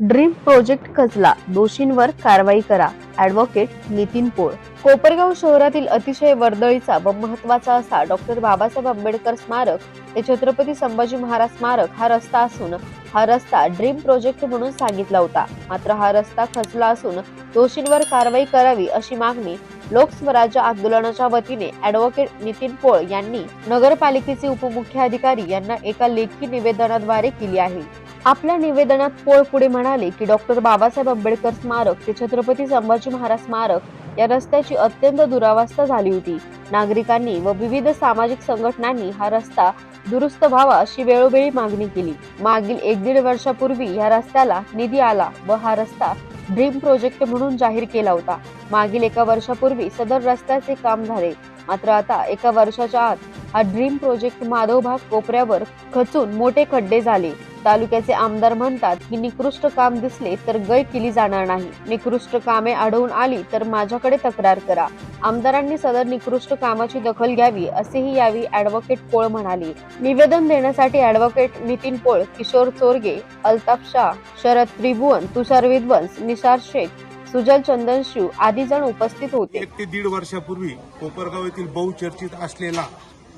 Dream project खचला. दोषींवर कारवाई करा. ऍडव्होकेट नितीन पोळ. कोपरगाव शहरातील अतिशय वर्दळीचा व महत्त्वाचा असा डॉक्टर बाबासाहेब आंबेडकर स्मारक ते छत्रपती संभाजी महाराज स्मारक हा रस्ता असून हा रस्ता ड्रीम प्रोजेक्ट म्हणून सांगितला होता. मात्र हा रस्ता खचला असून दोषींवर कारवाई करावी अशी मागणी लोकस्वराज्य आंदोलनाच्या वतीने ऍडव्होकेट नितीन पोळ यांनी नगरपालिकेचे उपमुख्य अधिकारी यांना एका लेखी निवेदनाद्वारे केली आहे. आपल्या निवेदनात पोळ पुढे म्हणाले की डॉक्टर बाबासाहेब आंबेडकर स्मारक ते छत्रपती संभाजी महाराज स्मारक या रस्त्याची अत्यंत दुरावस्था झाली होती. नागरिकांनी व विविध सामाजिक संघटनांनी हा रस्ता दुरुस्त व्हावा अशी वेळोवेळी मागणी केली. मागील एक दीड वर्षापूर्वी या रस्त्याला निधी आला व हा रस्ता ड्रीम प्रोजेक्ट म्हणून जाहीर केला होता. मागील एका वर्षापूर्वी सदर रस्त्याचे काम झाले. मात्र आता एका वर्षाच्या आत हा ड्रीम प्रोजेक्ट माधवभाग कोपऱ्यावर खचून मोठे खड्डे झाले. तालुक्याचे आमदार म्हणतात की निकृष्ट काम दिसले तर गय केली जाणार नाही. निकृष्ट कामे आढळून आली तर माझ्याकडे तक्रार करा. आमदारांनी सदर निकृष्ट कामाची दखल घ्यावी असेही यावेळी ऍडव्होकेट पोळ म्हणाले. निवेदन देण्यासाठी ऍडव्होकेट नितीन पोळ किशोर चोरगे अल्ताफ शाह शरद त्रिभुवन तुषार विद्वंस निसार शेख सुजल चंदनशिव आदी जण उपस्थित होते. एक ते दीड वर्षापूर्वी कोपरगाव येथील बहुचर्चित असलेला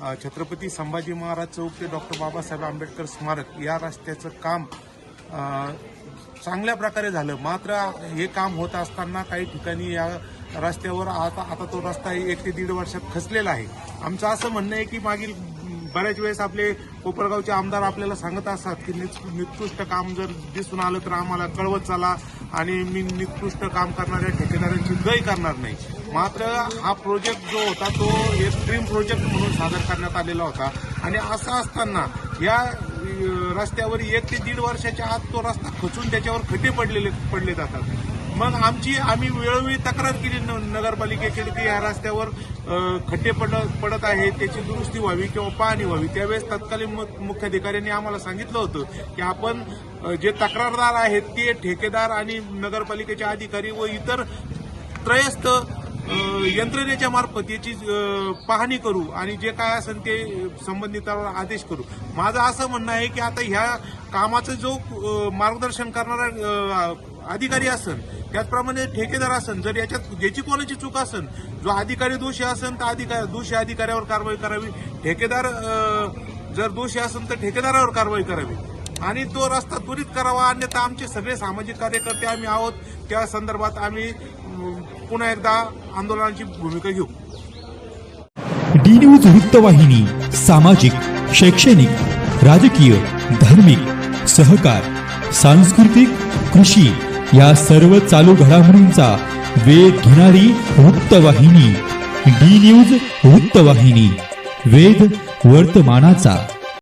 छत्रपती संभाजी महाराज चौक ते डॉक्टर बाबासाहेब आंबेडकर स्मारक या रस्त्याचं काम चांगल्या प्रकारे झालं. मात्र हे काम होत असताना काही ठिकाणी या रस्त्यावर आता आता तो रस्ता एक ते दीड वर्षात खचलेला आहे. आमचं असं म्हणणं आहे की मागील बऱ्याच वेळेस आपले कोपरगावचे आमदार आपल्याला सांगत असतात की निकृष्ट काम जर दिसून आलं तर आम्हाला कळवत चला आणि मी निकृष्ट काम करणाऱ्या ठेकेदारांची गय करणार नाही. मात्र हा प्रोजेक्ट जो होता तो एक ड्रीम प्रोजेक्ट म्हणून सादर करण्यात आलेला होता. आणि असं असताना या रस्त्यावर एक ते दीड वर्षाच्या आत तो रस्ता खचून त्याच्यावर खटे पडलेले पडले जातात. मग आमची आम्ही वेळोवेळी तक्रार केली न- नगरपालिकेकडे की या रस्त्यावर खड्डे पडत पडत आहेत त्याची दुरुस्ती व्हावी किंवा पाहणी व्हावी. त्यावेळेस तत्कालीन मुख्याधिकाऱ्यांनी आम्हाला सांगितलं होतं की आपण जे तक्रारदार आहेत ते ठेकेदार आणि नगरपालिकेचे अधिकारी व इतर त्रयस्थ यंत्रणेच्या मार्फत याची पाहणी करू आणि जे काय असेल ते संबंधितांवर आदेश करू. माझं असं म्हणणं आहे की आता ह्या कामाचं जो मार्गदर्शन करणारा अधिकारी असन त्याचप्रमाणे ठेकेदार असन जर याच्यात ज्याची कोणाची चूक असन जो अधिकारी दोषी असन तर अधिकारी दोषी अधिकाऱ्यावर कारवाई करावी. ठेकेदार जर दोषी असेल तर ठेकेदारावर कारवाई करावी. आणि तो रस्ता त्वरित करावा. अन्यथा आमचे सगळे सामाजिक कार्यकर्ते आम्ही आहोत. त्या संदर्भात आम्ही पुन्हा एकदा आंदोलनाची भूमिका घेऊ. डी न्यूज वृत्तवाहिनी सामाजिक शैक्षणिक राजकीय धार्मिक सहकार सांस्कृतिक कृषी या सर्व चालू घडामोडींचा वेध घेणारी वृत्तवाहिनी डी न्यूज वृत्तवाहिनी वेध वर्तमानाचा.